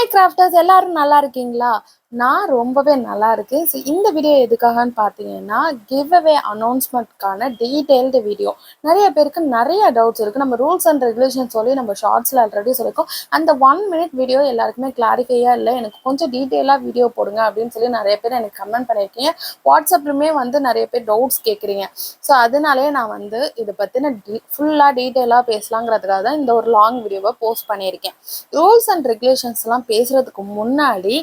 Hi crafters எல்லாரும் நல்லா இருக்கீங்களா? நான் ரொம்பவே நல்லா இருக்கேன். ஸோ இந்த வீடியோ எதுக்காகன்னு பார்த்தீங்கன்னா கிவ் அவே அனௌன்ஸ்மெண்ட்கான டீட்டெயில்டு வீடியோ நிறைய பேருக்கு நிறைய டவுட்ஸ் இருக்குது நம்ம ரூல்ஸ் அண்ட் ரெகுலேஷன் சொல்லி நம்ம ஷார்ட்ஸில் ஆல்ரெடி சொல்லியிருக்கோம் அந்த ஒன் மினிட் வீடியோ எல்லாருக்குமே கிளாரிஃபையாக இல்லை. எனக்கு கொஞ்சம் டீட்டெயிலாக வீடியோ போடுங்க அப்படின்னு சொல்லி நிறைய பேர் எனக்கு கமெண்ட் பண்ணியிருக்கீங்க. வாட்ஸ்அப்லுமே வந்து நிறைய பேர் டவுட்ஸ் கேட்குறீங்க ஸோ அதனாலே நான் வந்து இதை பற்றின டீ ஃபுல்லாக டீட்டெயிலாக பேசலாங்கிறதுக்காக தான் இந்த ஒரு லாங் வீடியோவை போஸ்ட் பண்ணியிருக்கேன். ரூல்ஸ் அண்ட் ரெகுலேஷன்ஸ்லாம் பேசுகிறதுக்கு முன்னாடி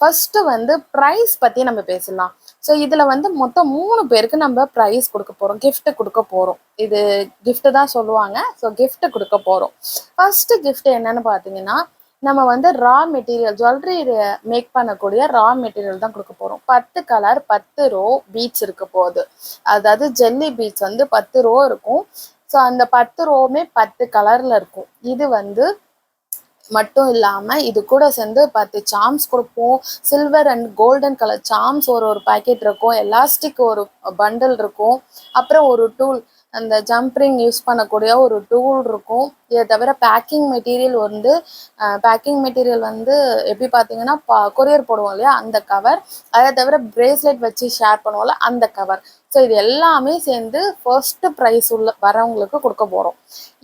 ஃபர்ஸ்ட் வந்து ப்ரைஸ் பற்றி நம்ம பேசலாம். ஸோ இதில் வந்து மொத்தம் மூணு பேருக்கு நம்ம ப்ரைஸ் கொடுக்க போகிறோம் கிஃப்ட் கொடுக்க போகிறோம் இது கிஃப்ட் தான் சொல்லுவாங்க. ஸோ கிஃப்ட் கொடுக்க போகிறோம் ஃபர்ஸ்ட் கிஃப்ட் என்னன்னு பார்த்தீங்கன்னா நம்ம வந்து ரா மெட்டீரியல் ஜுவல்லரி மேக் பண்ணக்கூடிய ரா மெட்டீரியல் தான் கொடுக்க போகிறோம் பத்து கலர் பத்து ரோ பீச் இருக்க போகுது. அதாவது ஜெல்லி பீச் வந்து பத்து ரோ இருக்கும். ஸோ அந்த பத்து ரோவுமே பத்து கலரில் இருக்கும். இது வந்து மட்டும் இல்லாமல் இது கூட சேர்ந்து பத்து சாம்ஸ் கொடுப்போம் silver and golden colour charms ஒரு ஒரு பாக்கெட் இருக்கும். எலாஸ்டிக் ஒரு பண்டில் இருக்கும். அப்புறம் ஒரு டூல் அந்த ஜம்ப்ரிங் யூஸ் பண்ணக்கூடிய ஒரு டூல் இருக்கும். இதை தவிர பேக்கிங் மெட்டீரியல் வந்து பேக்கிங் மெட்டீரியல் வந்து எப்படி பார்த்தீங்கன்னா கொரியர் போடுவோம் இல்லையா? அந்த கவர் அதை தவிர பிரேஸ்லெட் வச்சு ஷேர் பண்ணுவோம்ல அந்த கவர் ஸோ இது எல்லாமே சேர்ந்து ஃபர்ஸ்ட் ப்ரைஸ் உள்ள வரவங்களுக்கு கொடுக்க போகிறோம்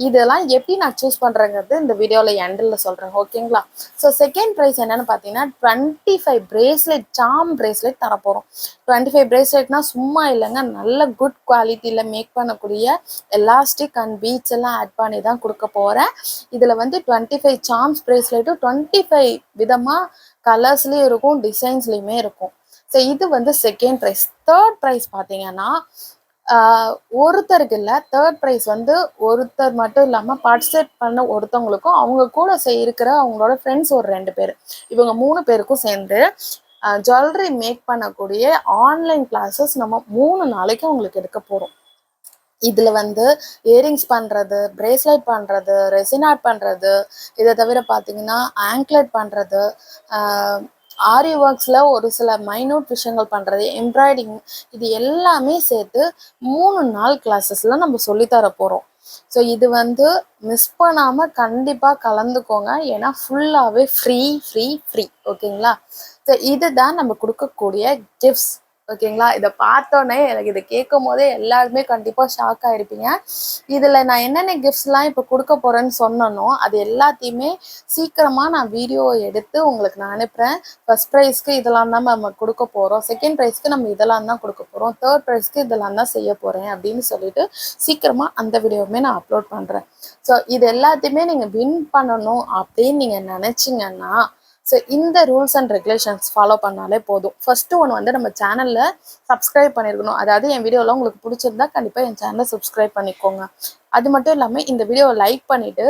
இதெல்லாம் எப்படி நான் சூஸ் பண்ணுறேங்கிறது இந்த வீடியோவில் எண்டில் சொல்கிறேன் ஓகேங்களா ஸோ செகண்ட் ப்ரைஸ் என்னன்னு பார்த்தீங்கன்னா twenty five bracelet charm bracelet தரப்போகிறோம் twenty five பிரேஸ்லெட்னா சும்மா இல்லைங்க நல்ல குட் குவாலிட்டியில் மேக் பண்ணக்கூடிய எலாஸ்டிக் அண்ட் பீச் எல்லாம் ஆட் பண்ணி தான் கொடுக்க போகிறேன் இதில் வந்து டுவெண்ட்டி ஃபைவ் சாம்ஸ் பிரேஸ்லெட்டும் டுவெண்ட்டி ஃபைவ் விதமாக கலர்ஸ்லேயும் இருக்கும் டிசைன்ஸ்லேயுமே இருக்கும். ஸோ இது வந்து செகண்ட் ப்ரைஸ் தேர்ட் ப்ரைஸ் பார்த்தீங்கன்னா ஒருத்தருக்கு இல்லை தேர்ட் ப்ரைஸ் வந்து ஒருத்தர் மட்டும் இல்லாமல் பார்ட்டிசிபேட் பண்ண ஒருத்தவங்களுக்கும் அவங்க கூட செய் இருக்கிற அவங்களோட ஃப்ரெண்ட்ஸ் ஒரு ரெண்டு பேர். இவங்க மூணு பேருக்கும் சேர்ந்து ஜுவல்லரி மேக் பண்ணக்கூடிய ஆன்லைன் கிளாஸஸ் நம்ம மூணு நாளைக்கு அவங்களுக்கு எடுக்க போகிறோம் இதில் வந்து இயரிங்ஸ் பண்ணுறது பிரேஸ்லெட் பண்ணுறது ரெசினாட் பண்ணுறது இதை தவிர பார்த்தீங்கன்னா ஆங்க்லெட் பண்ணுறது ஆரி ஒர்க்ஸில் ஒரு சில மைனூட் விஷயங்கள் பண்ணுறது எம்ப்ராய்டிங் இது எல்லாமே சேர்த்து மூணு நாள் கிளாஸஸில் நம்ம சொல்லித்தர போகிறோம் ஸோ இது வந்து மிஸ் பண்ணாமல் கண்டிப்பாக கலந்துக்கோங்க. ஏன்னா ஃபுல்லாகவே ஃப்ரீ ஃப்ரீ ஃப்ரீ ஓகேங்களா ஸோ இதுதான் நம்ம கொடுக்கக்கூடிய கிஃப்ட்ஸ் ஓகேங்களா? இதை பார்த்தோன்னே எனக்கு இதை கேட்கும் போதே எல்லாருமே கண்டிப்பாக ஷாக் ஆகிருப்பீங்க இதில் நான் என்னென்ன கிஃப்ட்ஸ்லாம் இப்போ கொடுக்க போகிறேன்னு சொன்னனோ அது எல்லாத்தையுமே சீக்கிரமாக நான் வீடியோ எடுத்து உங்களுக்கு நான் அனுப்புகிறேன் ஃபர்ஸ்ட் ப்ரைஸ்க்கு இதெல்லாம் தான் நம்ம கொடுக்க போகிறோம் செகண்ட் ப்ரைஸ்க்கு நம்ம இதெல்லாம் தான் கொடுக்க போகிறோம் தேர்ட் ப்ரைஸ்க்கு இதெல்லாம் தான் செய்ய போகிறேன் அப்படின்னு சொல்லிட்டு சீக்கிரமாக அந்த வீடியோவுமே நான் அப்லோட் பண்ணுறேன் ஸோ இது எல்லாத்தையுமே நீங்கள் வின் பண்ணணும் அப்படின்னு நீங்கள் நினச்சிங்கன்னா ஸோ இந்த ரூல்ஸ் அண்ட் ரெகுலேஷன்ஸ் ஃபாலோ பண்ணாலே போதும். ஃபர்ஸ்ட் ஒன்று வந்து நம்ம சேனலில் சப்ஸ்கிரைப் பண்ணியிருக்கணும் அதாவது என் வீடியோலாம் உங்களுக்கு பிடிச்சிருந்தா கண்டிப்பாக என் சேனலை சப்ஸ்கிரைப் பண்ணிக்கோங்க. அது மட்டும் இல்லாமல் இந்த வீடியோவை லைக் பண்ணிவிட்டு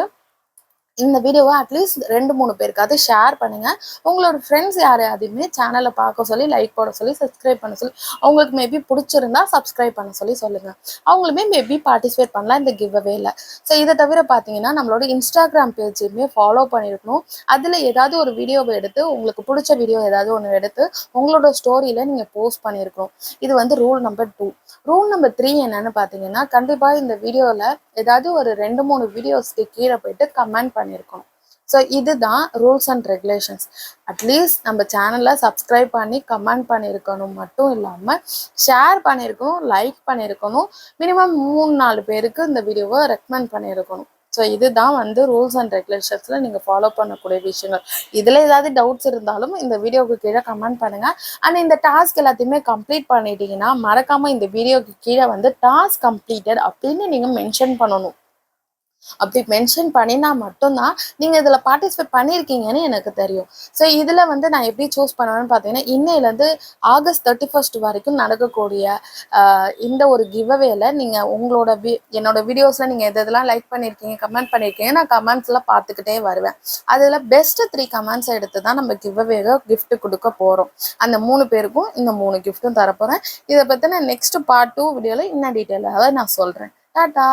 இந்த வீடியோவை அட்லீஸ்ட் ரெண்டு மூணு பேருக்காவது ஷேர் பண்ணுங்கள் உங்களோட ஃப்ரெண்ட்ஸ் யாரையாதையுமே சேனலை பார்க்க சொல்லி லைக் போட சொல்லி சப்ஸ்கிரைப் பண்ண சொல்லி அவங்களுக்கு மேபி பிடிச்சிருந்தா சப்ஸ்கிரைப் பண்ண சொல்லி சொல்லுங்கள் அவங்களுமே மேபி பார்ட்டிசிபேட் பண்ணலாம் இந்த கிவ் அவேல ஸோ இதை தவிர பார்த்தீங்கன்னா நம்மளோட இன்ஸ்டாகிராம் பேஜையுமே ஃபாலோ பண்ணியிருக்கணும் அதில் ஏதாவது ஒரு வீடியோவை எடுத்து உங்களுக்கு பிடிச்ச வீடியோ ஏதாவது ஒன்று எடுத்து உங்களோட ஸ்டோரியில் நீங்கள் போஸ்ட் பண்ணியிருக்கணும் இது வந்து rule number two rule number three என்னன்னு பார்த்தீங்கன்னா கண்டிப்பாக இந்த வீடியோவில் ஏதாவது ஒரு ரெண்டு மூணு வீடியோஸ்க்கு கீழே போயிட்டு கமெண்ட் பண்ணியிருக்கணும் ஸோ இதுதான் ரூல்ஸ் அண்ட் ரெகுலேஷன்ஸ் அட்லீஸ்ட் நம்ம சேனலை சப்ஸ்கிரைப் பண்ணி கமெண்ட் பண்ணியிருக்கணும் மட்டும் இல்லாமல் ஷேர் பண்ணியிருக்கணும் லைக் பண்ணியிருக்கணும் மினிமம் மூணு நாலு பேருக்கு இந்த வீடியோவை ரெக்கமெண்ட் பண்ணியிருக்கணும் ஸோ இதுதான் வந்து ரூல்ஸ் அண்ட் ரெகுலேஷன்ஸில் நீங்கள் ஃபாலோ பண்ணக்கூடிய விஷயங்கள். இதில் ஏதாவது டவுட்ஸ் இருந்தாலும் இந்த வீடியோவுக்கு கீழே கமெண்ட் பண்ணுங்கள் அண்ட் இந்த டாஸ்க் எல்லாத்தையுமே கம்ப்ளீட் பண்ணிட்டீங்கன்னா மறக்காமல் இந்த வீடியோக்கு கீழே வந்து டாஸ்க் கம்ப்ளீட்டட் அப்படின்னு நீங்கள் மென்ஷன் பண்ணணும். அப்படி மென்ஷன் பண்ணினா மட்டும்தான் நீங்கள் இதில் பார்ட்டிசிபேட் பண்ணியிருக்கீங்கன்னு எனக்கு தெரியும். ஸோ இதில் வந்து நான் எப்படி சூஸ் பண்ணுவேன்னு பார்த்தீங்கன்னா இன்னையிலேருந்து ஆகஸ்ட் தேர்ட்டி ஃபர்ஸ்ட் வரைக்கும் நடக்கக்கூடிய ஆஹ், இந்த ஒரு கிவ்அவேல நீங்கள் உங்களோட வி என்னோட வீடியோஸில் நீங்கள் எது எதெல்லாம் லைக் பண்ணியிருக்கீங்க கமெண்ட் பண்ணியிருக்கீங்க நான் கமெண்ட்ஸ்லாம் பார்த்துக்கிட்டே வருவேன். அதில் பெஸ்ட்டு த்ரீ கமெண்ட்ஸ் எடுத்து தான் நம்ம கிவ்அவேக கிஃப்ட் கொடுக்க போகிறோம் அந்த மூணு பேருக்கும் இந்த மூணு கிஃப்ட்டும் தரப்போகிறேன் இதை பற்றின நெக்ஸ்ட் பார்ட் டூ வீடியோவில் இன்னும் டீட்டெயிலாக நான் சொல்கிறேன் டாட்டா!